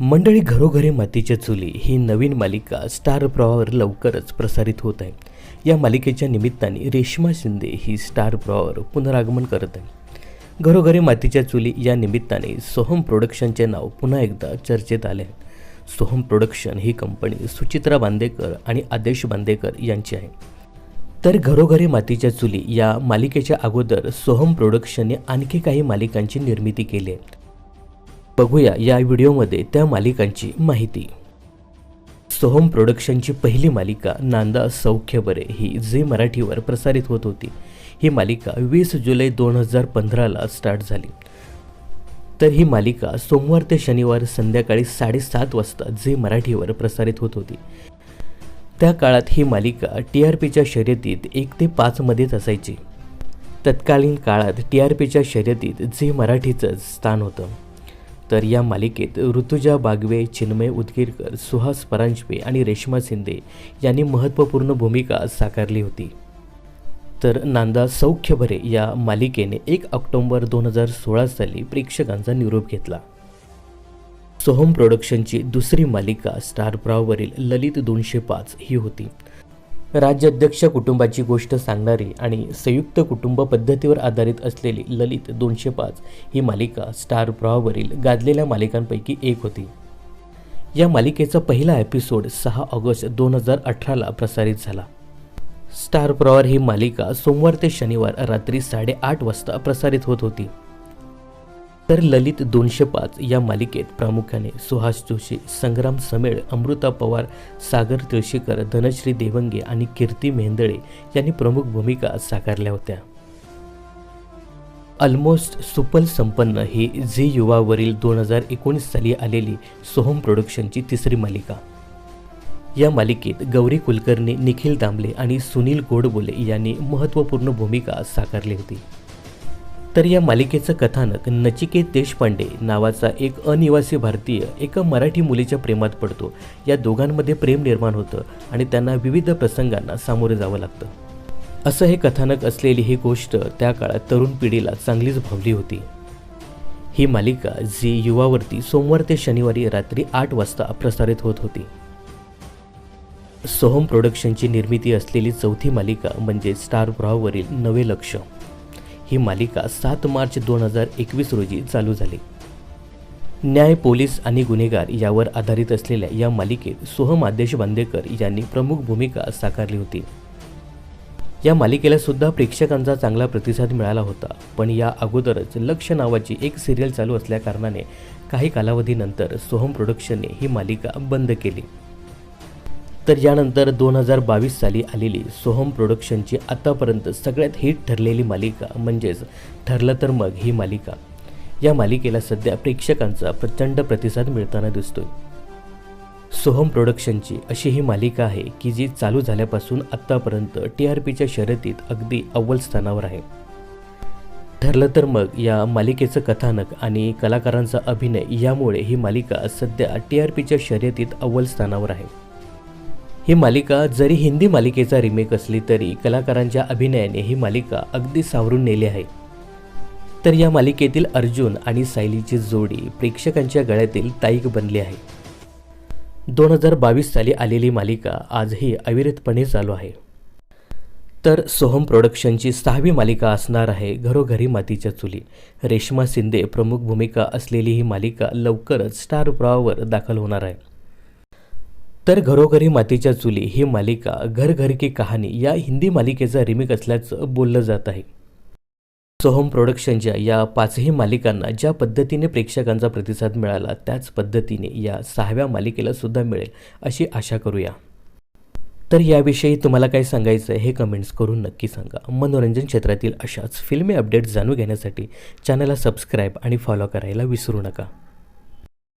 मंडळी घरोघरी मातीच्या चुली ही नवीन मालिका स्टार प्रवावर लवकरच प्रसारित होत आहे. या मालिकेच्या निमित्ताने रेश्मा शिंदे ही स्टार प्रवावर पुनरागमन करत आहे. घरोघरी मातीच्या चुली या निमित्ताने सोहम प्रोडक्शनचे नाव पुन्हा एकदा चर्चेत आले आहे. सोहम प्रोडक्शन ही कंपनी सुचित्रा बांदेकर आणि आदेश बांदेकर यांची आहे. तर घरोघरी मातीच्या चुली या मालिकेच्या अगोदर सोहम प्रोडक्शनने आणखी काही मालिकांची निर्मिती केली आहे. बघूया या व्हिडिओमध्ये त्या मालिकांची माहिती. सोहम प्रोडक्शनची पहिली मालिका नांदा सौख्य बरे ही झी मराठीवर प्रसारित होत होती. ही मालिका वीस जुलै दोन हजार पंधराला स्टार्ट झाली. तर ही मालिका सोमवार ते शनिवार संध्याकाळी साडेसात वाजता झी मराठीवर प्रसारित होत होती. त्या काळात ही मालिका टी आर पीच्या शर्यतीत एक ते पाचमध्येच असायची. तत्कालीन काळात टी आर पीच्या शर्यतीत झी मराठीचंच स्थान होतं. तर या मालिकेत ऋतुजा बागवे चिन्मय उदगीरकर सुहास परांजपे आणि रेश्मा शिंदे यांनी महत्त्वपूर्ण भूमिका साकारली होती. तर नांदा सौख्य भरे या मालिकेने एक ऑक्टोंबर दोन हजार सोळा साली प्रेक्षकांचा निरोप घेतला. सोहम प्रोडक्शनची दुसरी मालिका स्टार प्रवाहवरील ललित दोनशे पाच ही होती. राज्याध्यक्ष कुटुंबाची गोष्ट सांगणारी आणि संयुक्त कुटुंब पद्धतीवर आधारित असलेली ललित दोनशे पाच ही मालिका स्टार प्रवावरील गाजलेल्या मालिकांपैकी एक होती. या मालिकेचा पहिला एपिसोड सहा ऑगस्ट दोन हजार अठराला प्रसारित झाला. स्टार प्रवार ही मालिका सोमवार ते शनिवार रात्री साडेआठ वाजता प्रसारित होत होती. तर ललित दोनशे पाच या मालिकेत प्रामुख्याने सुहास जोशी संग्राम समेळ अमृता पवार सागर तुळशीकर धनश्री देवंगे आणि कीर्ती मेंदळे यांनी प्रमुख भूमिका साकारल्या होत्या. ऑलमोस्ट सुपल संपन्न ही झी युवावरील दोन हजार एकोणीस साली आलेली सोहम प्रोडक्शनची तिसरी मालिका. या मालिकेत गौरी कुलकर्णी निखिल दामले आणि सुनील गोडबोले यांनी महत्त्वपूर्ण भूमिका साकारली होती. तर या मालिकेचं कथानक नचिकेत देशपांडे नावाचा एक अनिवासी भारतीय एका मराठी मुलीच्या प्रेमात पडतो. या दोघांमध्ये प्रेम निर्माण होतं आणि त्यांना विविध प्रसंगांना सामोरे जावं लागतं. असं हे कथानक असलेली ही गोष्ट त्या काळात तरुण पिढीला चांगलीच भावली होती. ही मालिका झी युवावरती सोमवार ते शनिवारी रात्री आठ वाजता प्रसारित होत होती. सोहम प्रोडक्शनची निर्मिती असलेली चौथी मालिका म्हणजे स्टार ब्रॉवरील नवे लक्ष ही मालिका सात मार्च दोन हजार एकवीस रोजी चालू झाली. न्याय पोलीस आणि गुन्हेगार यावर आधारित असलेल्या या मालिकेत सोहम आदेश बांदेकर यांनी प्रमुख भूमिका साकारली होती. या मालिकेला सुद्धा प्रेक्षकांचा चांगला प्रतिसाद मिळाला होता पण या अगोदरच लक्ष नावाची एक सिरियल चालू असल्याकारणाने काही कालावधीनंतर सोहम प्रोडक्शनने ही मालिका बंद केली. तर यानंतर दोन हजार बावीस साली आलेली सोहम प्रोडक्शनची आतापर्यंत सगळ्यात हिट ठरलेली मालिका म्हणजेच ठरलं तर मग ही मालिका. या मालिकेला सध्या प्रेक्षकांचा प्रचंड प्रतिसाद मिळताना दिसतोय. सोहम प्रोडक्शनची अशी ही मालिका आहे की जी चालू झाल्यापासून आत्तापर्यंत टी आर पीच्या शर्यतीत अगदी अव्वल स्थानावर आहे. ठरलं तर मग या मालिकेचं कथानक आणि कलाकारांचा अभिनय यामुळे ही मालिका सध्या टी आर पीच्या शर्यतीत अव्वल स्थानावर आहे. ही मालिका जरी हिंदी मालिकेचा रिमेक असली तरी कलाकारांच्या अभिनयाने ही मालिका अगदी सावरून नेली आहे. तर या मालिकेतील अर्जुन आणि सायलीची जोडी प्रेक्षकांच्या गळ्यातील ताईक बनली आहे. दोन हजार बावीस साली आलेली मालिका आजही अविरतपणे चालू आहे. तर सोहम प्रोडक्शनची सहावी मालिका असणार आहे घरोघरी मातीच्या चुली. रेश्मा शिंदे प्रमुख भूमिका असलेली ही मालिका लवकरच स्टार प्रवाहावर दाखल होणार आहे. तर घरोघरी मातीच्या चुली ही मालिका घर घर की कहाणी या हिंदी मालिकेचा रिमेक असल्याचं बोललं जात आहे. सोहम प्रोडक्शनच्या या पाचही मालिकांना ज्या पद्धतीने प्रेक्षकांचा प्रतिसाद मिळाला त्याच पद्धतीने या सहाव्या मालिकेला सुद्धा मिळेल अशी आशा करूया. तर याविषयी तुम्हाला काय सांगायचं आहे हे कमेंट्स करून नक्की सांगा. मनोरंजन क्षेत्रातील अशाच फिल्मी अपडेट्स जाणून घेण्यासाठी चॅनलला सबस्क्राईब आणि फॉलो करायला विसरू नका.